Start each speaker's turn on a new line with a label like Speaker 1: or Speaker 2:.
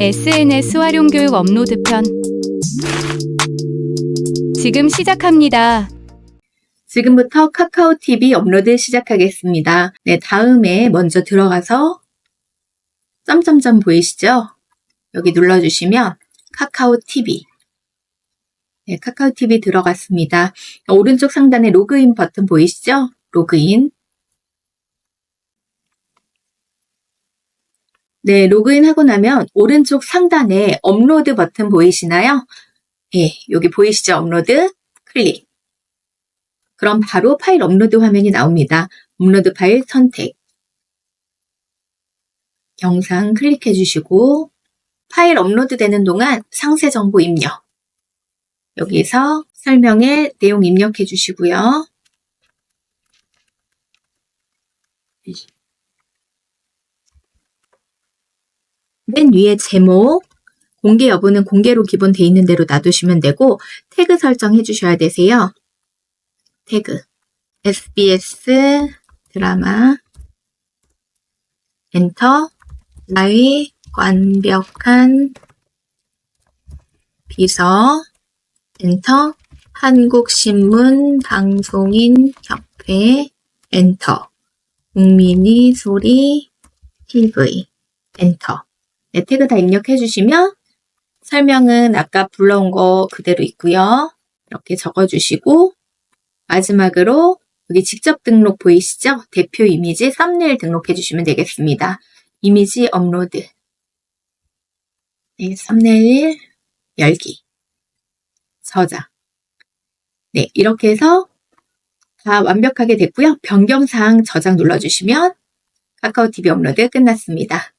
Speaker 1: SNS 활용 교육 업로드 편. 지금 시작합니다.
Speaker 2: 지금부터 카카오 TV 업로드 시작하겠습니다. 네, 다음에 먼저 들어가서 점점점 보이시죠? 여기 눌러주시면 카카오 TV. 네, 카카오 TV 들어갔습니다. 오른쪽 상단에 로그인 버튼 보이시죠? 로그인. 네, 로그인 하고 나면 오른쪽 상단에 업로드 버튼 보이시나요? 예, 여기 보이시죠? 업로드 클릭. 그럼 바로 파일 업로드 화면이 나옵니다. 업로드 파일 선택. 영상 클릭해 주시고 파일 업로드 되는 동안 상세 정보 입력. 여기서 설명에 내용 입력해 주시고요. 맨 위에 제목, 공개 여부는 공개로 기본 돼 있는 대로 놔두시면 되고 태그 설정해 주셔야 되세요. 태그. SBS 드라마. 엔터. 나의 완벽한 비서. 엔터. 한국신문 방송인 협회. 엔터. 국민이 소리 TV 엔터 네, 태그 다 입력해 주시면 설명은 아까 불러온 거 그대로 있고요. 이렇게 적어 주시고 마지막으로 여기 직접 등록 보이시죠? 대표 이미지 썸네일 등록해 주시면 되겠습니다. 이미지 업로드. 네, 썸네일 열기. 저장. 네, 이렇게 해서 다 완벽하게 됐고요. 변경사항 저장 눌러주시면 카카오 TV 업로드 끝났습니다.